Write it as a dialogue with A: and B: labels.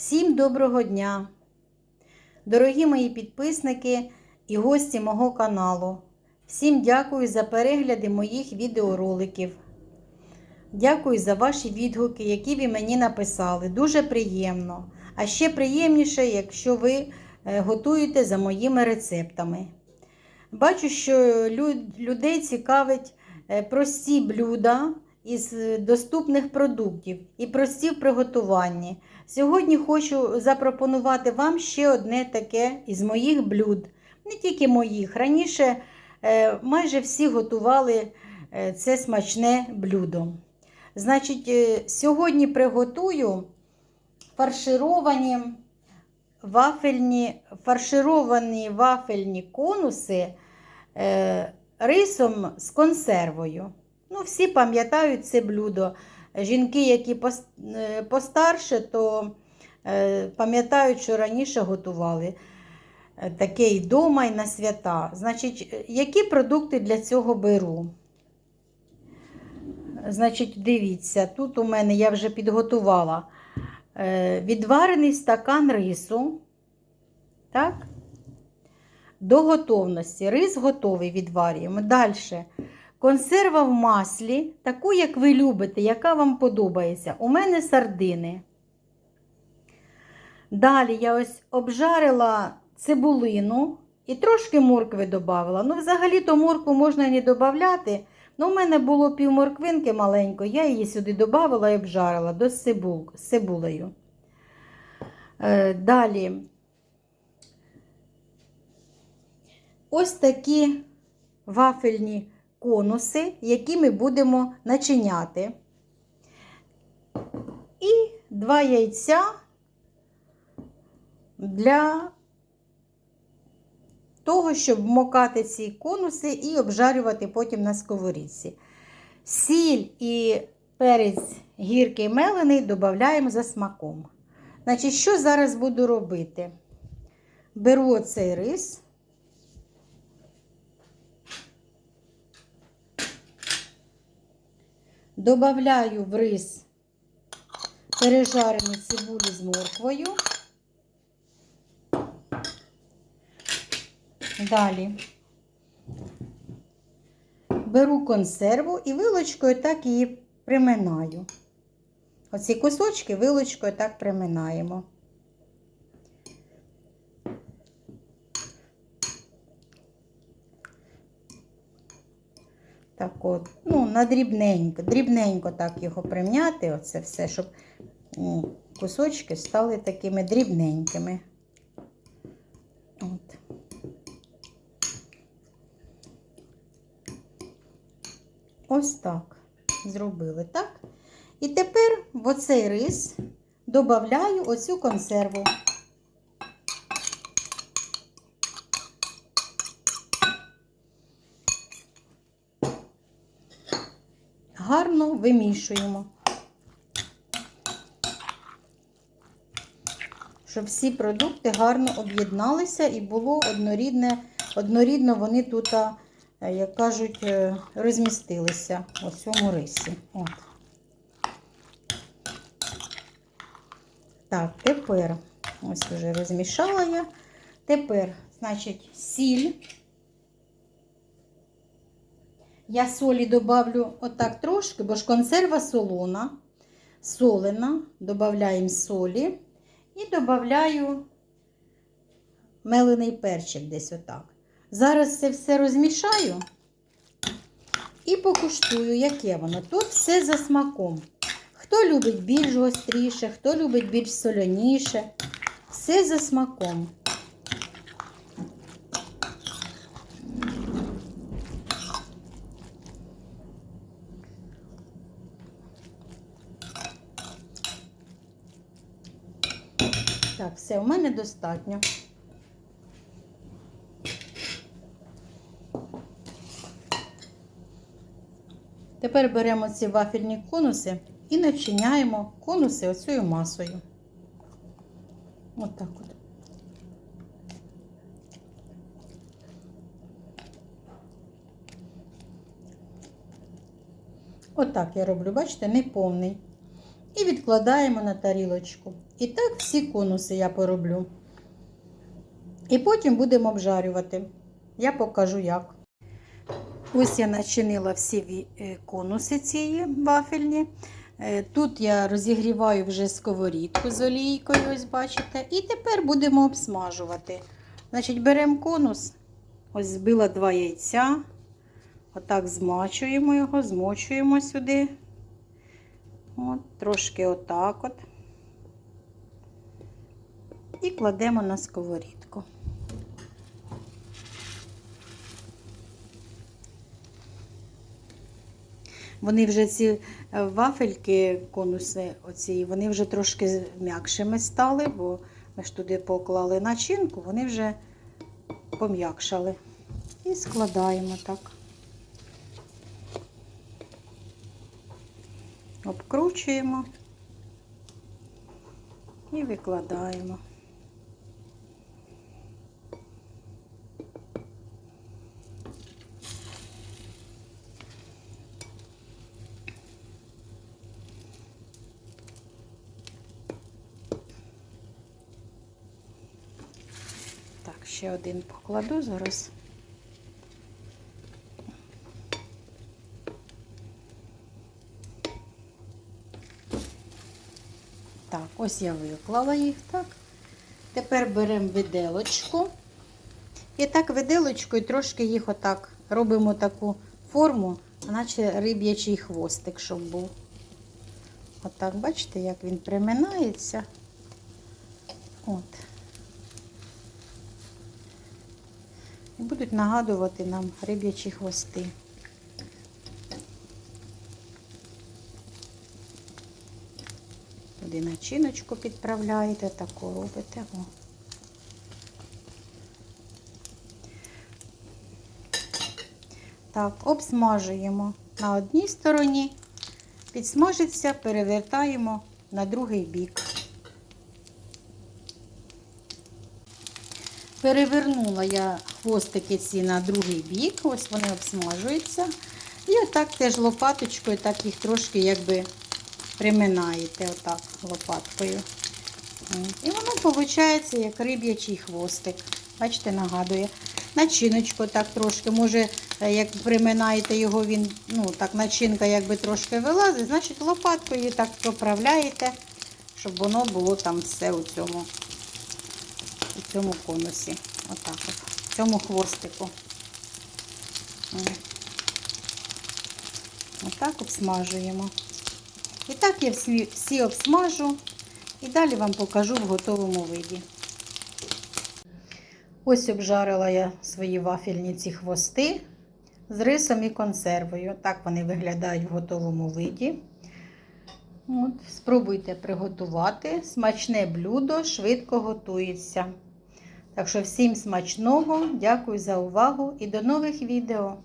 A: Всім доброго дня! Дорогі мої підписники і гості мого каналу. Всім дякую за перегляди моїх відеороликів. Дякую за ваші відгуки, які ви мені написали. Дуже приємно. А ще приємніше, якщо ви е, готуєте за моїми рецептами. Бачу, що людей цікавить е, прості блюда із е, доступних продуктів і прості в приготуванні. Сьогодні хочу запропонувати вам ще одне таке із моїх блюд. Не тільки моїх. Раніше е, майже всі готували е, це смачне блюдо. Значить, сьогодні приготую фаршировані вафельні, фаршировані вафельні конуси рисом з консервою. Ну, всі пам'ятають це блюдо. Жінки, які е, постарше, то е, пам'ятають, що раніше готували е, таке і вдома, і на свята. Значить, які продукти для цього беру? Значить, дивіться, тут у мене я вже підготувала відварений стакан рису. Так? До готовності. Рис готовий відварюємо. Далі. Консерва в маслі, таку, як ви любите, яка вам подобається. У мене сардини. Далі я ось обжарила цибулину і трошки моркви додавала. Ну, взагалі-то моркву можна не додати. Ну, у мене було пів морквинки маленької, я її сюди додавала і обжарила до цибул, з. Е, далі. Ось такі вафельні конуси, які ми будемо начиняти. І два яйця для того, щоб вмокати ці конуси і обжарювати потім на сковорідці. Сіль і перець гіркий мелений додаємо за смаком. Значить, що зараз буду робити? Беру оцей рис. Добавляю в рис пережарені цибулі з морквою. Далі беру консерву і вилочкою так її приминаю. Оці кусочки вилочкою так приминаємо. Так от, ну, на дрібненько, дрібненько так його примняти, оце все, щоб кусочки стали такими дрібненькими. От. Ось так зробили, так? І тепер в оцей рис додаю оцю консерву. Гарно вимішуємо, щоб всі продукти гарно об'єдналися і було однорідне, однорідно вони тут, як кажуть, е, розмістилися у цьому рисі. От. Так, тепер ось вже розмішала я. Тепер, значить, сіль. Я солі добавлю отак трошки, бо ж консерва солона, солена, додаємо солі і додаю мелений перчик десь отак. Зараз це все розмішаю і покуштую, яке воно. Тут все за смаком. Хто любить більш гостріше, хто любить більш соляніше. Все за смаком. Так, все, у мене достатньо. Тепер беремо ці вафельні конуси і начиняємо конуси оцею масою. От от. Отак я роблю, бачите, не повний. І відкладаємо на тарілочку. І так всі конуси я пороблю. І потім будемо обжарювати. Я покажу як. Ось я начинила всі е, конуси цієї вафельні. Е, Тут я розігріваю вже сковорідку з олійкою, ось бачите. І тепер будемо обсмажувати. Значить, беремо конус, ось збила два яйця. Отак змачуємо його, змочуємо сюди. От, трошки отак от. І кладемо на сковорідку. Вони вже ці е, вафельки, конуси, оці, вони вже трошки м'якшими стали, бо ми ж туди поклали начинку, вони вже пом'якшали. І складаємо так. Обкручуємо і викладаємо. Так, ще один покладу зараз. Так, ось я виклала їх, так. Тепер беремо виделочку. І так виделочкою трошки їх отак робимо таку форму, наче риб'ячий хвостик, щоб був. Отак, бачите, як він приминається. От. І будуть нагадувати нам риб'ячі хвости. Туди начиночку підправляєте, таку робите. О. Так, обсмажуємо на одній стороні, підсмажиться, перевертаємо на другий бік. Перевернула я хвостики ці на другий бік, ось вони обсмажуються. І отак теж лопаточкою, так їх трошки якби приминаєте отак лопаткою. І воно виходить як риб'ячий хвостик. Бачите, нагадує. Начиночку так трошки, може, е, як приминаєте його, він, ну, так начинка якби трошки вилазить, значить лопаткою так поправляєте, щоб воно було там все у цьому, у цьому конусі. Отак от, в цьому хвостику. Отак обсмажуємо. І так я всі, обсмажу і далі вам покажу в готовому виді. Ось обжарила я свої вафельні ці хвости з рисом і консервою. Так вони виглядають в готовому виді. От, спробуйте приготувати. Смачне блюдо швидко готується. Так що всім смачного, дякую за увагу і до нових відео!